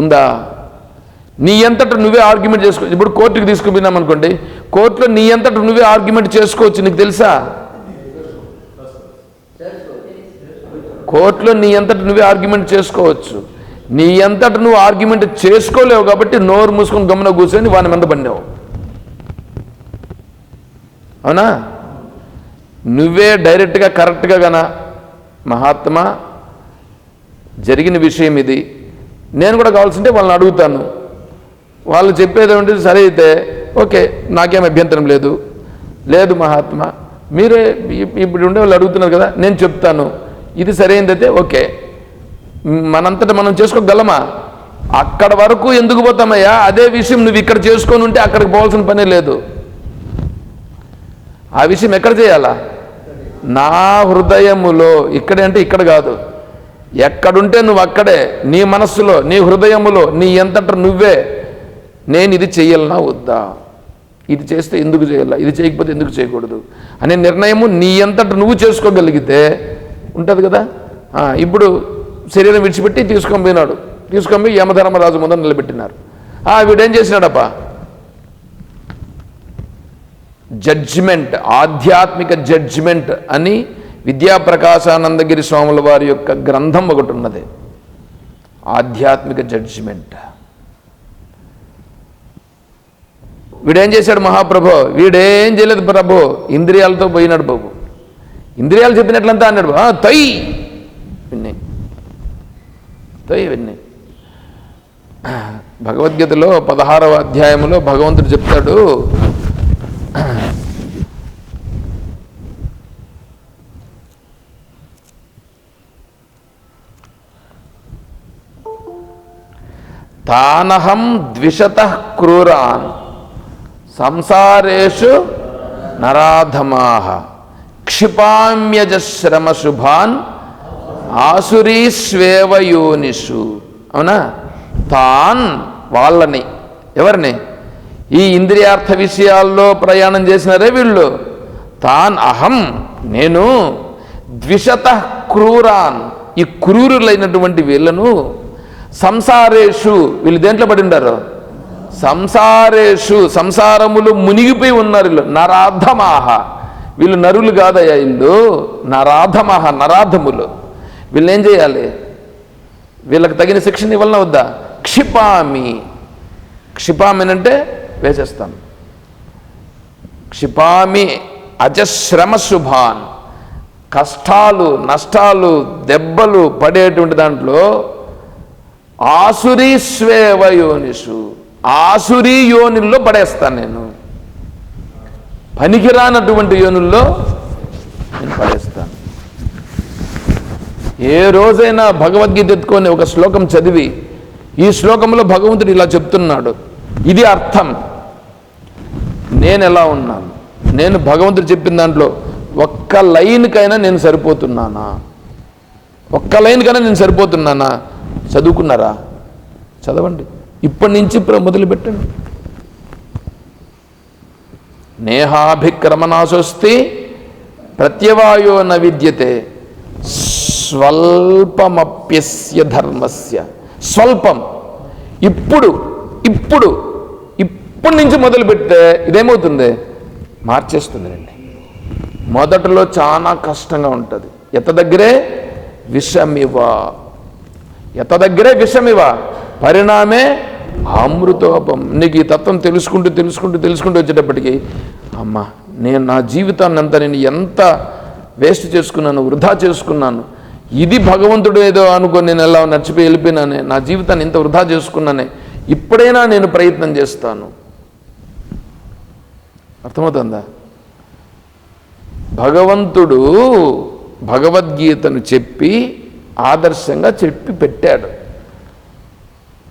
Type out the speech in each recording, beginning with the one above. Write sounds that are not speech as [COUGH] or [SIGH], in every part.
ఉందా? నీ ఎంతట నువ్వే ఆర్గ్యుమెంట్ చేసుకోవచ్చు ఇప్పుడు కోర్టుకి తీసుకుపోయినాం అనుకోండి కోర్టులో నీ ఎంతట నువ్వే ఆర్గ్యుమెంట్ చేసుకోవచ్చు నీకు తెలుసా? కోర్టులో నీ ఎంతట నువ్వే ఆర్గ్యుమెంట్ చేసుకోవచ్చు. నీ ఎంతట నువ్వు ఆర్గ్యుమెంట్ చేసుకోలేవు కాబట్టి నోరు మూసుకొని గమన కూర్చొని వాని మీద పడినావు. అవునా? నువ్వే డైరెక్ట్గా కరెక్ట్గా గన మహాత్మా జరిగిన విషయం ఇది. నేను కూడా కావాల్సింటే వాళ్ళని అడుగుతాను. వాళ్ళు చెప్పేది ఉంటే సరే అయితే ఓకే నాకేం అభ్యంతరం లేదు. లేదు మహాత్మ మీరే ఇప్పుడు ఉండే వాళ్ళు అడుగుతున్నారు కదా నేను చెప్తాను. ఇది సరైనదైతే ఓకే. మనంతట మనం చేసుకోగలమా? అక్కడ వరకు ఎందుకు పోతామయ్యా? అదే విషయం నువ్వు ఇక్కడ చేసుకొని ఉంటే అక్కడికి పోవాల్సిన పనే లేదు. ఆ విషయం ఎక్కడ చేయాలా? నా హృదయములో ఇక్కడే అంటే ఇక్కడ కాదు. ఎక్కడుంటే నువ్వు అక్కడే. నీ మనస్సులో నీ హృదయములో నీ ఎంతట నువ్వే. నేను ఇది చెయ్యాలనా వద్దా? ఇది చేస్తే ఎందుకు చేయాలా? ఇది చేయకపోతే ఎందుకు చేయకూడదు? అనే నిర్ణయము నీ ఎంతట నువ్వు చేసుకోగలిగితే ఉంటుంది కదా? ఇప్పుడు శరీరం విడిచిపెట్టి తీసుకొని పోయినాడు. తీసుకొని పోయి యమధర్మరాజు ముందర నిలబెట్టినారు. ఆ, వీడేం చేసినాడప్ప? జడ్జిమెంట్ ఆధ్యాత్మిక జడ్జిమెంట్ అని విద్యాప్రకాశానందగిరి స్వాముల వారి యొక్క గ్రంథం ఒకటి ఉన్నది. ఆధ్యాత్మిక జడ్జిమెంట్. వీడేం చేశాడు మహాప్రభు? వీడేం చేయలేదు ప్రభు? ఇంద్రియాలతో పోయినాడు బాబు ఇంద్రియాలు చెప్పినట్లంతా అన్నాడు. తై తొయ్! విన్ని. తొయ్ విన్ని. భగవద్గీతలో పదహారవ అధ్యాయంలో భగవంతుడు చెప్తాడు తానహం ద్విషత క్రూరాన్. సంసారేషు నరాధమాహ క్షిపామ్యజశ్రమశుభాన్ శుభాన్ అవునా? తాన్ వాళ్ళని. ఎవరిని? ఈ ఇంద్రియార్థ విషయాల్లో ప్రయాణం చేసినారే వీళ్ళు. తాన్ అహం నేను ద్విషత క్రూరాన్. ఈ క్రూరులైనటువంటి వీళ్ళను సంసారేషు వీళ్ళు దేంట్లో పడి ఉండారు? సంసారేషు సంసారములు మునిగిపోయి ఉన్నారు వీళ్ళు. నరాధమాహ. వీళ్ళు నరులు కాదయ్యా వీళ్ళు నరాధమాహ నరాధములు. వీళ్ళు ఏం చేయాలి? వీళ్ళకి తగిన శిక్షణ ఇవ్వాలన్నా వద్దా? క్షిపామి. క్షిపామి అంటే వేసేస్తాను క్షిపామి అజశ్రమశుభాన్. కష్టాలు నష్టాలు దెబ్బలు పడేటువంటి దాంట్లో ఆసురీ స్వేవ యోనిషు ఆసురీ యోనిల్లో పడేస్తాను నేను. పనికిరానటువంటి యోనుల్లో నేను పడేస్తాను ఏ రోజైనా భగవద్గీత ఎత్తుకొని ఒక శ్లోకం చదివి ఈ శ్లోకంలో భగవంతుడు ఇలా చెప్తున్నాడు. ఇది అర్థం. నేను ఎలా ఉన్నాను? నేను భగవంతుడు చెప్పిన దాంట్లో ఒక్క లైన్కైనా నేను సరిపోతున్నానా? ఒక్క లైన్కైనా నేను సరిపోతున్నానా? చదువుకున్నారా? చదవండి. ఇప్పటి నుంచి మొదలుపెట్టండి. మొదలు పెట్టండి నేహాభిక్రమణాశోస్తి ప్రత్యవాయో న విద్యతే స్వల్పమప్యస్య ధర్మస్య. స్వల్పం. ఇప్పుడు ఇప్పుడు ఇప్పటి నుంచి మొదలు పెడితే ఇదేమవుతుంది మార్చేస్తుందండి మొదటలో చాలా కష్టంగా ఉంటుంది. ఎత దగ్గరే విషమివా. ఎంత దగ్గరే విషమివ పరిణామే అమృతోపం. నీకు ఈ తత్వం తెలుసుకుంటూ తెలుసుకుంటూ తెలుసుకుంటూ వచ్చేటప్పటికి అమ్మా నేను నా జీవితాన్ని అంతా నేను ఎంత వేస్ట్ చేసుకున్నాను వృధా చేసుకున్నాను ఇది భగవంతుడు ఏదో అనుకొని నేను ఎలా నడిచిపోయి వెళ్ళిపోయినానే నా జీవితాన్ని ఇంత వృధా చేసుకున్నానే ఇప్పుడైనా నేను ప్రయత్నం చేస్తాను. అర్థమవుతుందా? భగవంతుడు భగవద్గీతను చెప్పి ఆదర్శంగా చెప్పి పెట్టాడు.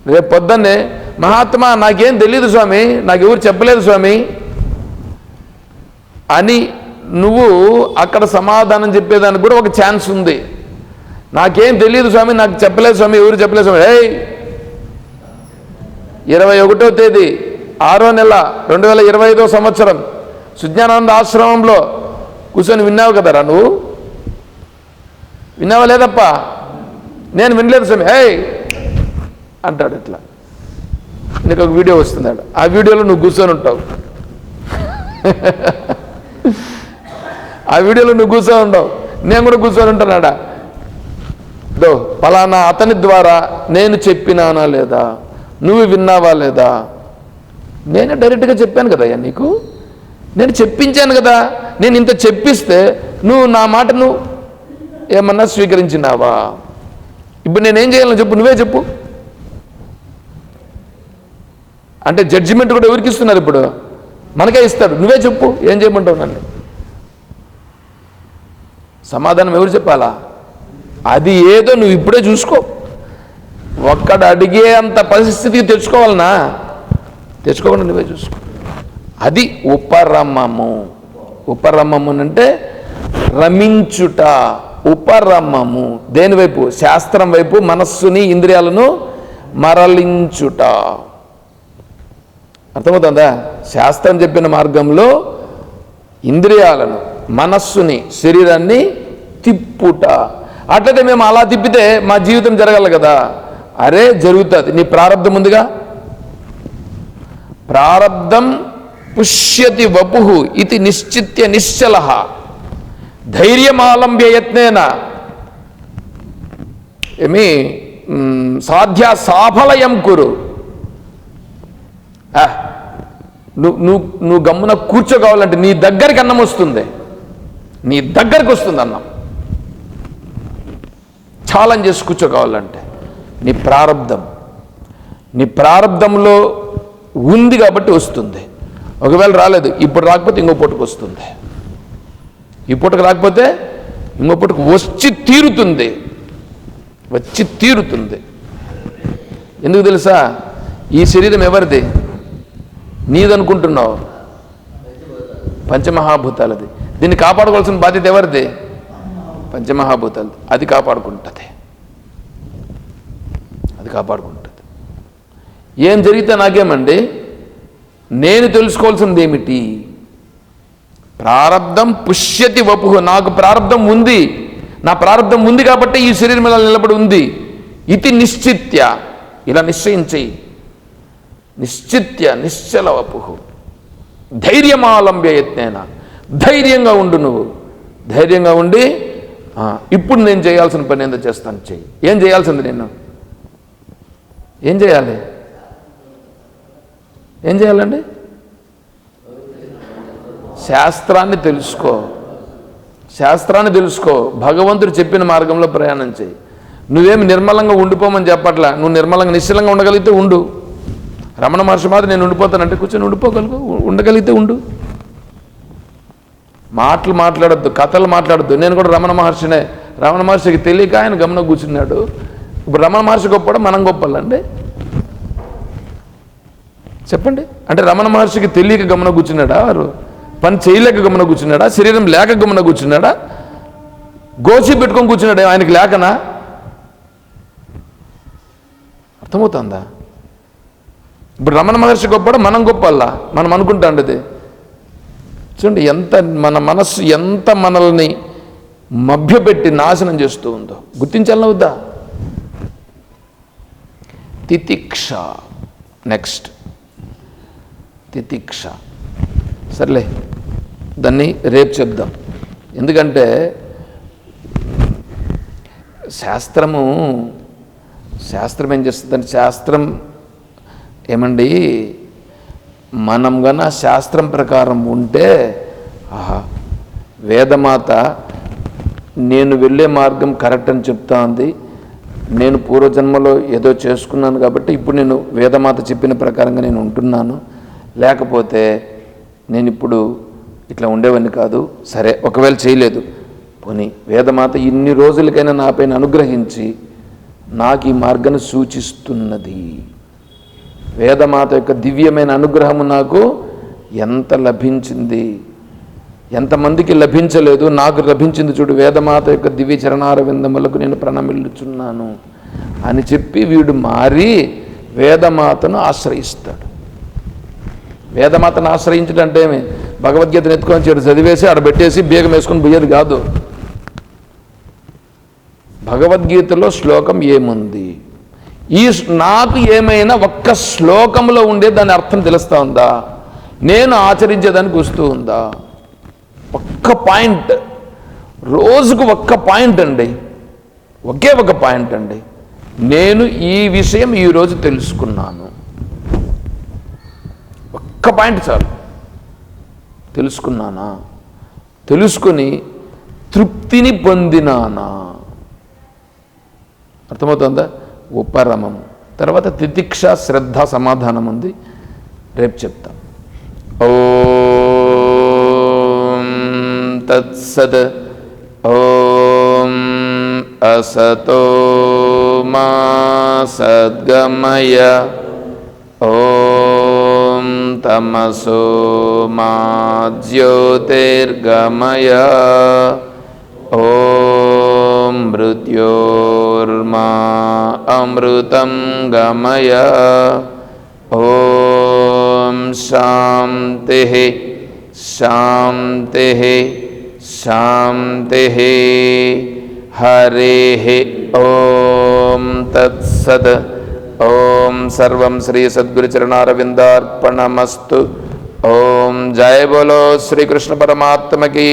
రేపు పొద్దున్నే మహాత్మా నాకేం తెలియదు స్వామి నాకు ఎవరు చెప్పలేదు స్వామి అని నువ్వు అక్కడ సమాధానం చెప్పేదానికి కూడా ఒక ఛాన్స్ ఉంది. నాకేం తెలియదు స్వామి నాకు చెప్పలేదు స్వామి ఎవరు చెప్పలేదు స్వామి. ఏయ్! ఇరవై ఒకటో తేదీ ఆరో నెల రెండు వేల ఇరవై ఐదో సంవత్సరం సుజ్ఞానంద ఆశ్రమంలో కూర్చొని విన్నావు కదరా నువ్వు? విన్నావా లేదప్పా? నేను వినలేదు స్వామి. హే అంటాడు ఇట్లా. నీకు ఒక వీడియో వస్తున్నాడు ఆ వీడియోలో నువ్వు కూర్చొని ఉంటావు. [LAUGHS] ఆ వీడియోలో నువ్వు కూర్చొని ఉండవు. నేను కూడా కూర్చొని ఉంటానాడా? దో పలానా అతని ద్వారా నేను చెప్పినానా లేదా? నువ్వు విన్నావా లేదా? నేనే డైరెక్ట్గా చెప్పాను కదయ్యా నీకు. నేను చెప్పించాను కదా. నేను ఇంత చెప్పిస్తే నువ్వు నా మాటను ఏమన్నా స్వీకరించినావా? ఇప్పుడు నేనేం చేయాలని చెప్పు నువ్వే చెప్పు. అంటే జడ్జిమెంట్ కూడా ఎవరికి ఇస్తున్నారు ఇప్పుడు? మనకే ఇస్తాడు నువ్వే చెప్పు ఏం చేయమంటావు నన్ను? సమాధానం ఎవరు చెప్పాలా? అది ఏదో నువ్వు ఇప్పుడే చూసుకో. ఒక్కడు అడిగే అంత పరిస్థితికి తెచ్చుకోవాలనా? తెచ్చుకోకుండా నువ్వే చూసుకో. అది ఉపరమము. ఉపరమము అంటే రమించుట. ఉపరమము. దేనివైపు శాస్త్రం వైపు మనస్సుని ఇంద్రియాలను మరలించుట. అర్థమవుతుందా? శాస్త్రం చెప్పిన మార్గంలో ఇంద్రియాలను మనస్సుని శరీరాన్ని తిప్పుట. అట్లయితే మేము అలా తిప్పితే మా జీవితం జరగాలి కదా. అరే జరుగుతుంది. నీ ప్రారంధం ఉందిగా? ప్రారబ్ధం పుష్యతి వపు. ఇది నిశ్చిత్య నిశ్చల. ధైర్యమాలంబ్య యత్నేన ఏమి సాధ్య సాఫలయం కురు. ఆ, నువ్వు నువ్వు నువ్వు గమ్మున కూర్చోకావాలంటే నీ దగ్గరికి అన్నం వస్తుంది. నీ దగ్గరికి వస్తుంది అన్నం. ఛాలెంజ్ చేసి కూర్చోకావాలంటే నీ ప్రారంధం నీ ప్రారంధంలో ఉంది కాబట్టి వస్తుంది. ఒకవేళ రాలేదు ఇప్పుడు రాకపోతే ఇంకో పూటకు వస్తుంది. ఈ పూటకు రాకపోతే ఇంకో పూటకు వచ్చి తీరుతుంది. వచ్చి తీరుతుంది. ఎందుకు తెలుసా? ఈ శరీరం ఎవరిది? నీదనుకుంటున్నావు. పంచమహాభూతాలది. దీన్ని కాపాడుకోవాల్సిన బాధ్యత ఎవరిది? పంచమహాభూతాలు అది కాపాడుకుంటుంది. అది కాపాడుకుంటుంది. ఏం జరిగితే నాకేమండి? నేను తెలుసుకోవాల్సింది ఏమిటి? ప్రారంధం పుష్యతి వపు. నాకు ప్రారంధం ఉంది. నా ప్రారంధం ఉంది కాబట్టి ఈ శరీరం ఇలా నిలబడి ఉంది. ఇది నిశ్చిత్య. ఇలా నిశ్చయించేయి నిశ్చిత్య నిశ్చల వపు. ధైర్యమాలంబ్య యత్నేన. ధైర్యంగా ఉండు నువ్వు. ధైర్యంగా ఉండి ఇప్పుడు నేను చేయాల్సిన పని ఏందో చేస్తాను చెయ్యి. ఏం చేయాల్సింది నేను? ఏం చేయాలి? ఏం చేయాలండి? శాస్త్రాన్ని తెలుసుకో. శాస్త్రాన్ని తెలుసుకో. భగవంతుడు చెప్పిన మార్గంలో ప్రయాణం చేయి. నువ్వేమి నిర్మలంగా ఉండిపోమని చెప్పట్లా. నువ్వు నిర్మలంగా నిశ్చలంగా ఉండగలిగితే ఉండు. రమణ మహర్షి మాత్రం నేను ఉండిపోతానంటే కూర్చొని ఉండిపోగలుగు ఉండగలిగితే ఉండు. మాటలు మాట్లాడొద్దు కథలు మాట్లాడద్దు. నేను కూడా రమణ మహర్షినే. రమణ మహర్షికి తెలియక ఆయన గమనం కూర్చున్నాడు. ఇప్పుడు రమణ మహర్షి గొప్ప మనం గొప్పలండి చెప్పండి. అంటే రమణ మహర్షికి తెలియక గమన కూర్చున్నాడా వారు? పని చేయలేక గమన కూర్చున్నాడా? శరీరం లేక గమన కూర్చున్నాడా? గోచి పెట్టుకొని కూర్చున్నాడు? ఆయనకి లేకనా? అర్థమవుతుందా? ఇప్పుడు రమణ మహర్షి గొప్పడా మనం గొప్పల్లా మనం అనుకుంటాండి అది చూడండి ఎంత మన మనస్సు ఎంత మనల్ని మభ్యపెట్టి నాశనం చేస్తూ ఉందో. గుర్తించాలని వద్దా? తితిక్ష. నెక్స్ట్. తితిక్ష. సర్లే. దాన్ని రేపు చెప్దాం. ఎందుకంటే శాస్త్రము శాస్త్రం ఏం చేస్తుందంటే శాస్త్రం ఏమండి? మనం గన శాస్త్రం ప్రకారం ఉంటే ఆహా వేదమాత నేను వెళ్ళే మార్గం కరెక్ట్ అని చెప్తా ఉంది. నేను పూర్వజన్మలో ఏదో చేసుకున్నాను కాబట్టి ఇప్పుడు నేను వేదమాత చెప్పిన ప్రకారంగా నేను ఉంటున్నాను. లేకపోతే నేను ఇప్పుడు ఇట్లా ఉండేవాడిని కాదు. సరే ఒకవేళ చేయలేదు. పోనీ వేదమాత ఇన్ని రోజులకైనా నాపైన అనుగ్రహించి నాకు ఈ మార్గాన్ని సూచిస్తున్నది. వేదమాత యొక్క దివ్యమైన అనుగ్రహము నాకు ఎంత లభించింది? ఎంతమందికి లభించలేదు? నాకు లభించింది చూడు వేదమాత యొక్క దివ్య చరణార విందములకు నేను ప్రణమిల్లుచున్నాను అని చెప్పి వీడు మారి వేదమాతను ఆశ్రయిస్తాడు. వేదమాతను ఆశ్రయించడం అంటే ఏమి? భగవద్గీతను ఎత్తుకొని చెడు చదివేసి ఆడ పెట్టేసి బీగం వేసుకొని పోయేది కాదు. భగవద్గీతలో శ్లోకం ఏముంది? ఈ నాకు ఏమైనా ఒక్క శ్లోకంలో ఉండే దాని అర్థం తెలుస్తూ ఉందా? నేను ఆచరించేదానికి వస్తూ ఉందా? ఒక్క పాయింట్. రోజుకు ఒక్క పాయింట్ అండి. ఒకే ఒక పాయింట్ అండి. నేను ఈ విషయం ఈరోజు తెలుసుకున్నాను. ఒక్క పాయింట్ చాలు. తెలుసుకున్నానా? తెలుసుకొని తృప్తిని పొందినానా? అర్థమవుతుందా? ఉపరమము తర్వాత తితిక్ష శ్రద్ధ సమాధానం ఉంది. రేపు చెప్తా. ఓ తత్సద్ ఓం అసతో మా సద్గమయ. ఓ तमसो मा ज्योतिर्गमय ॐ मृत्योर्मा अमृतं गमय। ओ शांति शांति शांति हरेः ॐ तत्सद ఓం సర్వం శ్రీ సద్గురుచరణారవిందార్పణమస్తు ఓం జయ బోలో శ్రీకృష్ణ పరమాత్మకి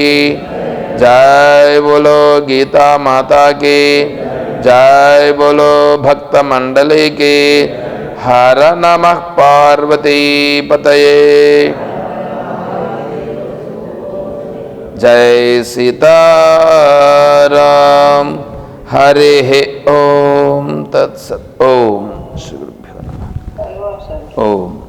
జయ బోలో గీతా మాతా की जय बोलो भक्त मंडली की हर नमः पार्वती पतये जय सीताराम हरे ओम तत्सत ओम 수그룹 패가 어.